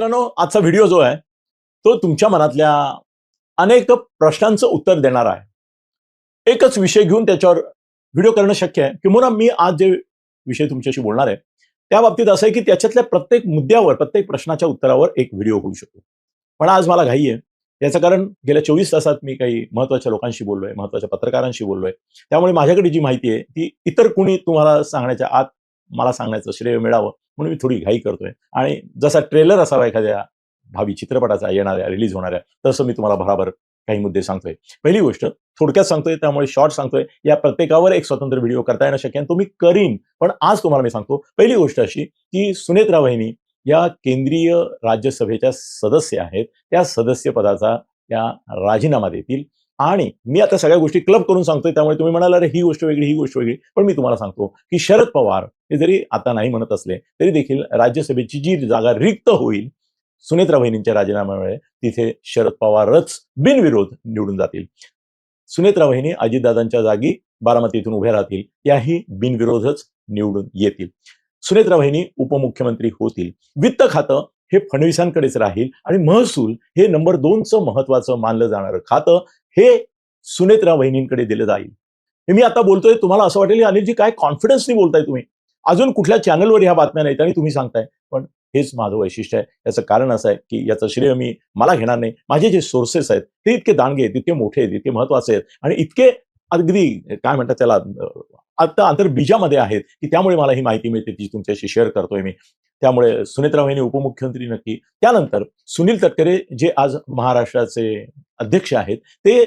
मित्रांनो आजचा व्हिडिओ जो आहे तो तुमच्या मनातल्या अनेक प्रश्नांचं उत्तर देणार आहे. एकच विषय घेऊन त्याच्यावर व्हिडिओ करणं शक्य आहे. किंवा मी आज जे विषय तुमच्याशी बोलणार आहे त्या बाबतीत असं आहे की त्याच्यातल्या प्रत्येक मुद्द्यावर प्रत्येक प्रश्नाच्या उत्तरावर एक व्हिडिओ होऊ शकतो. पण आज मला घाई आहे. याचं कारण गेल्या चोवीस तासात मी काही महत्त्वाच्या लोकांशी बोललोय महत्त्वाच्या पत्रकारांशी बोललोय. त्यामुळे माझ्याकडे जी माहिती आहे ती इतर कुणी तुम्हाला सांगण्याच्या आत मला सांगण्याचं श्रेय मिळावं म्हणून मी थोडी घाई करतोय. आणि जसा ट्रेलर असावा एखाद्या भावी चित्रपटाचा येणाऱ्या रिलीज होणाऱ्या तसं मी तुम्हाला बराबर काही मुद्दे सांगतोय. पहिली गोष्ट थोडक्यात सांगतोय त्यामुळे शॉर्ट सांगतोय या प्रत्येकावर एक स्वतंत्र व्हिडिओ करता येणं शक्य तो मी करीन. पण आज तुम्हाला मी सांगतो पहिली गोष्ट अशी की सुनेत्रा वहिनी या केंद्रीय राज्यसभेच्या सदस्य आहेत. त्या सदस्य पदाचा त्या राजीनामा देतील. आणि मी आता सगळ्या गोष्टी क्लब करून सांगतोय त्यामुळे तुम्ही म्हणाल अरे ही गोष्ट वेगळी ही गोष्ट वेगळी. पण मी तुम्हाला सांगतो की शरद पवार हे जरी आता नाही म्हणत असले तरी देखील राज्यसभेची जी जागा रिक्त होईल सुनेत्रा वहिनींच्या राजीनाम्यामुळे तिथे शरद पवारच बिनविरोध निवडून जातील. सुनेत्रा वहिनी अजितदादांच्या जागी बारामतीतून उभ्या राहतील याही बिनविरोधच निवडून येतील. सुनेत्रा वहिनी उपमुख्यमंत्री होतील. वित्त खातं हे फडणवीसांकडेच राहील आणि महसूल हे नंबर दोनचं महत्वाचं मानलं जाणारं खातं हे सुनेत्रा वहिनींकडे दिलं जाईल. हे मी आता बोलतोय तुम्हाला असं वाटेल अनिलजी काय कॉन्फिडन्सनी बोलताय तुम्ही? अजून कुठल्या चॅनलवर ह्या बातम्या नाहीत आणि तुम्ही सांगताय. पण हेच माझं वैशिष्ट्य आहे. याचं कारण असं आहे की याचं श्रेय मी मला घेणार नाही. माझे जे सोर्सेस आहेत ते इतके दांडगे आहेत इतके मोठे आहेत इतके महत्त्वाचे आहेत आणि इतके अगदी काय म्हणतात त्याला आता आंतरबीजामध्ये आहेत की त्यामुळे मला ही माहिती मिळते ती तुमच्याशी शेअर करतोय मी. त्यामुळे सुनेत्रा वहिनी उपमुख्यमंत्री नक्की. त्यानंतर सुनील तटकरे जे आज महाराष्ट्राचे अध्यक्ष आहेत ते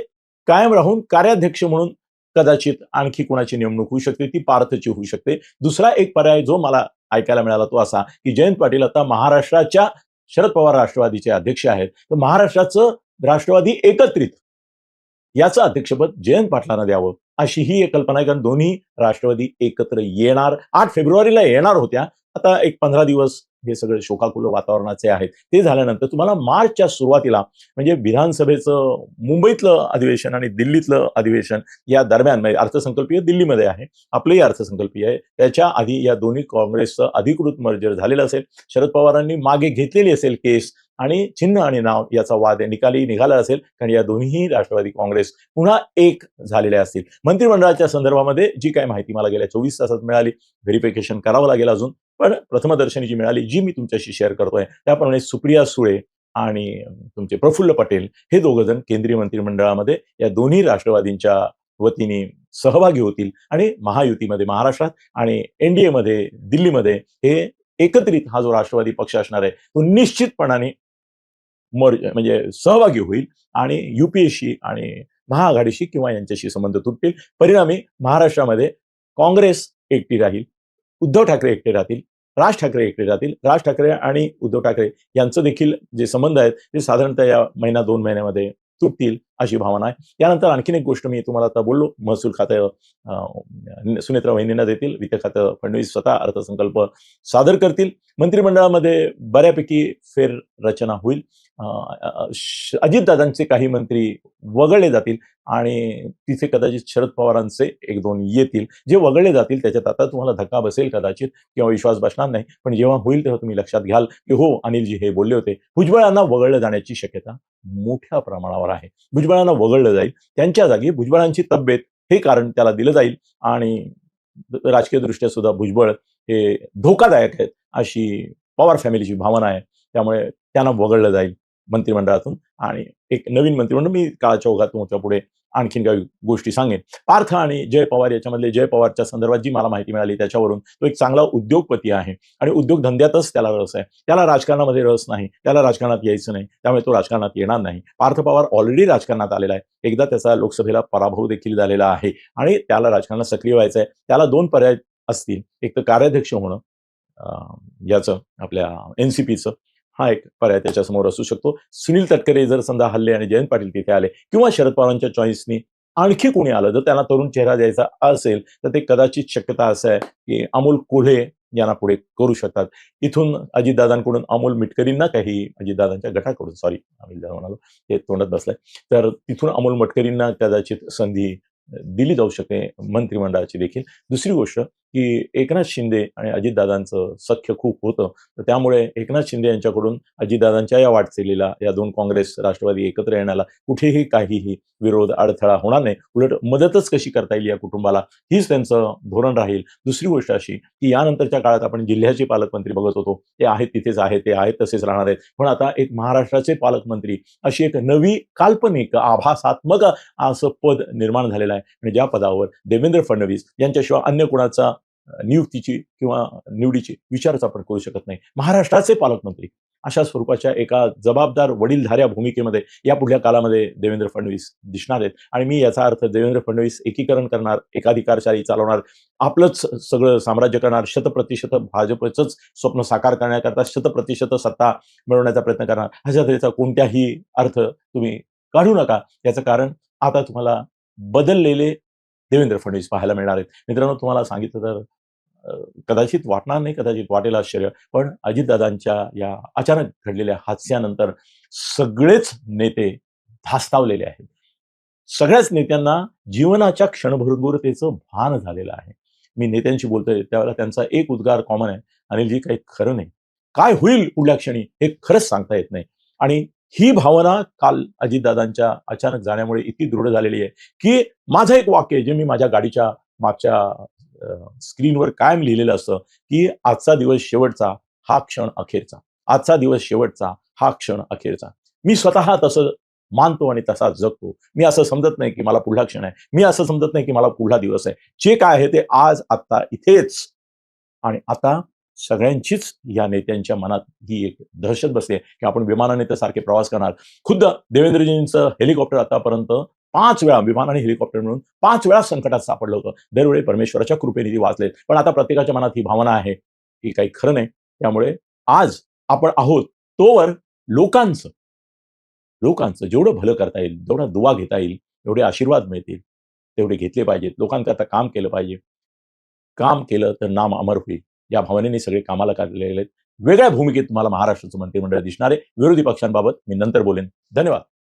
कायम राहून कार्याध्यक्ष म्हणून कदाचित आणखी कुणाची नेमणूक होऊ शकते ती पार्थची होऊ शकते. दुसरा एक पर्याय जो मला ऐकायला मिळाला तो असा की जयंत पाटील आता महाराष्ट्राच्या शरद पवार राष्ट्रवादीचे अध्यक्ष आहेत. तर महाराष्ट्राचं राष्ट्रवादी एकत्रित याचं अध्यक्षपद जयंत पाटलांना द्यावं अशी ही एक कल्पना आहे. कारण दोन्ही राष्ट्रवादी एकत्र येणार आठ फेब्रुवारीला येणार होत्या. आता एक पंधरा दिवस हे सगळे शोकाकुल वातावरणाचे आहेत. ते झाल्यानंतर तुम्हाला मार्चच्या सुरुवातीला म्हणजे विधानसभेचं मुंबईतलं अधिवेशन आणि दिल्लीतलं अधिवेशन या दरम्यान म्हणजे अर्थसंकल्पीय दिल्लीमध्ये आहे. आपलंही अर्थसंकल्पीय आहे. त्याच्या आधी या दोन्ही काँग्रेसचं अधिकृत मर्जर झालेलं असेल. शरद पवारांनी मागे घेतलेली असेल केस. आणि चिन्ह आणि नाव याचा वाद निकाली निघाला असेल कारण या दोन्ही राष्ट्रवादी काँग्रेस पुन्हा एक झालेल्या असतील. मंत्रिमंडळाच्या संदर्भामध्ये जी काय माहिती मला गेल्या चोवीस तासात मिळाली व्हेरिफिकेशन करावं लागेल अजून पण प्रथमदर्शनी जी मिळाली जी मी तुमच्याशी शेअर करतोय त्याप्रमाणे सुप्रिया सुळे आणि तुमचे प्रफुल्ल पटेल हे दोघं जण केंद्रीय मंत्रिमंडळामध्ये या दोन्ही राष्ट्रवादींच्या वतीने सहभागी होतील आणि महायुतीमध्ये महाराष्ट्रात आणि एनडीएमध्ये दिल्लीमध्ये हे एकत्रित हा जो राष्ट्रवादी पक्ष असणार आहे तो निश्चितपणाने मर्ज म्हणजे सहभागी होईल आणि युपीएशी आणि महाआघाडीशी किंवा यांच्याशी संबंध तुटतील. परिणामी महाराष्ट्रामध्ये काँग्रेस एकटी राहील उद्धव ठाकरे एकटे राहतील राज ठाकरे एकटे राहतील. राज ठाकरे आणि उद्धव ठाकरे यांचं देखील जे संबंध आहेत ते साधारणतः या महिना दोन महिन्यामध्ये तुटतील. अशी भावना आहे. त्यानंतर आणखीन एक गोष्ट मी तुम्हाला आता बोललो. महसूल खातं सुनेत्रा वहिनींना देतील. वित्त खातं फडणवीस स्वतः अर्थसंकल्प सादर करतील. मंत्रिमंडळामध्ये बऱ्यापैकी फेर रचना होईल अजितदादांचे काही मंत्री वगळले जातील आणि तिथे कदाचित शरद पवारांचे एक दोन येतील. जे वगळले जातील त्याच्यात आता तुम्हाला धक्का बसेल कदाचित किंवा विश्वास बसणार नाही. पण जेव्हा होईल तेव्हा तुम्ही लक्षात घ्याल की हो अनिलजी हे बोलले होते. भुजबळांना वगळलं जाण्याची शक्यता मोठ्या प्रमाणावर आहे. भुजबळांना वगळलं जाईल. त्यांच्या जागी भुजबळांची तब्येत हे कारण त्याला दिलं जाईल आणि राजकीय दृष्ट्या सुद्धा भुजबळ हे धोकादायक आहेत अशी पवार फॅमिलीची भावना आहे. त्यामुळे त्यांना वगळलं जाईल मंत्रिमंडळातून आणि एक नवीन मंत्रिमंडळ. मी काळाच्या ओघात तुमच्यापुढे आणखीन काही गोष्टी सांगेन. पार्थ आणि जय पवार याच्यामधले जय पवारच्या संदर्भात जी मला माहिती मिळाली त्याच्यावरून तो एक चांगला उद्योगपती आहे आणि उद्योगधंद्यातच त्याला रस आहे. त्याला राजकारणामध्ये रस नाही त्याला राजकारणात यायचं नाही त्यामुळे तो राजकारणात येणार नाही. पार्थ पवार ऑलरेडी राजकारणात आलेला आहे. एकदा त्याचा लोकसभेला पराभव देखील झालेला आहे आणि त्याला राजकारणात सक्रिय व्हायचं आहे. त्याला दोन पर्याय असतील. एक तर कार्याध्यक्ष होणं याचं आपल्या एनसीपीचं हा एक पर्याय त्याच्यासमोर असू शकतो. सुनील तटकरे जर समजा हल्ले आणि जयंत पाटील तिथे आले किंवा शरद पवारांच्या चॉईसनी आणखी कोणी आलं जर त्यांना तरुण चेहरा द्यायचा असेल तर ते कदाचित शक्यता असं आहे की अमोल कोल्हे यांना पुढे करू शकतात. इथून अजितदादांकडून अमोल मिटकरींना काही अजितदादांच्या गटाकडून सॉरी अमितदादा म्हणालो ते तोंडात बसलंय. तर तिथून अमोल मटकरींना कदाचित संधी दिली जाऊ शकते मंत्रिमंडळाची देखील. दुसरी गोष्ट की एकनाथ शिंदे आणि अजितदादांचं सख्य खूप होतं. तर त्यामुळे एकनाथ शिंदे यांच्याकडून अजितदादांच्या या वाटचालीला या दोन काँग्रेस राष्ट्रवादी एकत्र येण्याला कुठेही काहीही विरोध अडथळा होणार नाही. उलट मदतच कशी करता येईल या कुटुंबाला? हीच त्यांचं धोरण राहील. दुसरी गोष्ट अशी की यानंतरच्या काळात आपण जिल्ह्याचे पालकमंत्री बघत होतो. ते आहेत तिथेच आहेत ते आहेत तसेच राहणार आहेत. पण आता एक महाराष्ट्राचे पालकमंत्री अशी एक नवी काल्पनिक आभासात्मक असं पद निर्माण झालेलं आहे. आणि ज्या पदावर देवेंद्र फडणवीस यांच्याशिवाय अन्य कुणाचा नियुक्तीची किंवा निवडीची विचारच आपण करू शकत नाही. महाराष्ट्राचे पालकमंत्री अशा स्वरूपाच्या एका जबाबदार वडीलधाऱ्या भूमिकेमध्ये या पुढल्या काळामध्ये देवेंद्र फडणवीस दिसणार आहेत. आणि मी याचा अर्थ देवेंद्र फडणवीस एकीकरण करणार एकाधिकारशाही चालवणार आपलंच सगळं साम्राज्य करणार शतप्रतिशत भाजपचंच स्वप्न साकार करण्याकरता शतप्रतिशत सत्ता मिळवण्याचा प्रयत्न करणार. अशा तऱ्हेचा कोणत्याही अर्थ तुम्ही काढू नका. याचं कारण आता तुम्हाला बदललेले देवेंद्र फडणवीस पाहायला मिळणार आहेत. मित्रांनो तुम्हाला सांगितलं तर कदाचित वाटणार नाही कदाचित वाटेल आश्चर्य पण अजितदादांच्या या अचानक घडलेल्या हास्यानंतर सगळेच नेते धास्तावलेले आहेत. सगळ्याच नेत्यांना जीवनाच्या क्षणभरंगुरतेचं भान झालेलं आहे. मी नेत्यांशी बोलतोय त्यावेळेला त्यांचा एक उद्गार कॉमन आहे. अनिलजी काही खरं नाही. काय होईल पुढल्या क्षणी हे खरंच सांगता येत नाही. आणि ही भावना काल अजितदादांच्या अचानक जाण्यामुळे इतकी दृढ झालेली आहे की माझं एक वाक्य जे मी माझ्या गाडीच्या मागच्या स्क्रीनवर कायम लिहिलेलं असतं की आजचा दिवस शेवटचा हा क्षण अखेरचा. आजचा दिवस शेवटचा हा क्षण अखेरचा. मी स्वतः तसं मानतो आणि तसा जगतो. मी असं समजत नाही की मला पुढला क्षण आहे. मी असं समजत नाही की मला पुढला दिवस आहे. जे काय आहे ते आज आत्ता इथेच. आणि आता सगळ्यांचीच या नेत्यांच्या मनात ही एक दहशत बसते की आपण विमानाने तर सारखे प्रवास करणार. खुद्द देवेंद्रजींचं हेलिकॉप्टर आतापर्यंत पाच वेळा विमान आणि हेलिकॉप्टर मिळून पाच वेळा संकटात सापडलं होतं. दरवेळी परमेश्वराच्या कृपेने ती वाचले पण आता प्रत्येकाच्या मनात ही भावना आहे की काही खरं नाही. त्यामुळे आज आपण आहोत तोवर लोकांचं लोकांचं जेवढं भलं करता येईल जेवढा दुवा घेता येईल एवढे आशीर्वाद मिळतील तेवढे घेतले पाहिजेत. लोकांकरता काम केलं पाहिजे. काम केलं तर नाम अमर होईल. या भावनेने सगळे कामाला काढलेले आहेत. वेगळ्या भूमिकेत तुम्हाला महाराष्ट्राचं मंत्रिमंडळ दिसणार आहे. विरोधी पक्षांबाबत मी नंतर बोलेन. धन्यवाद.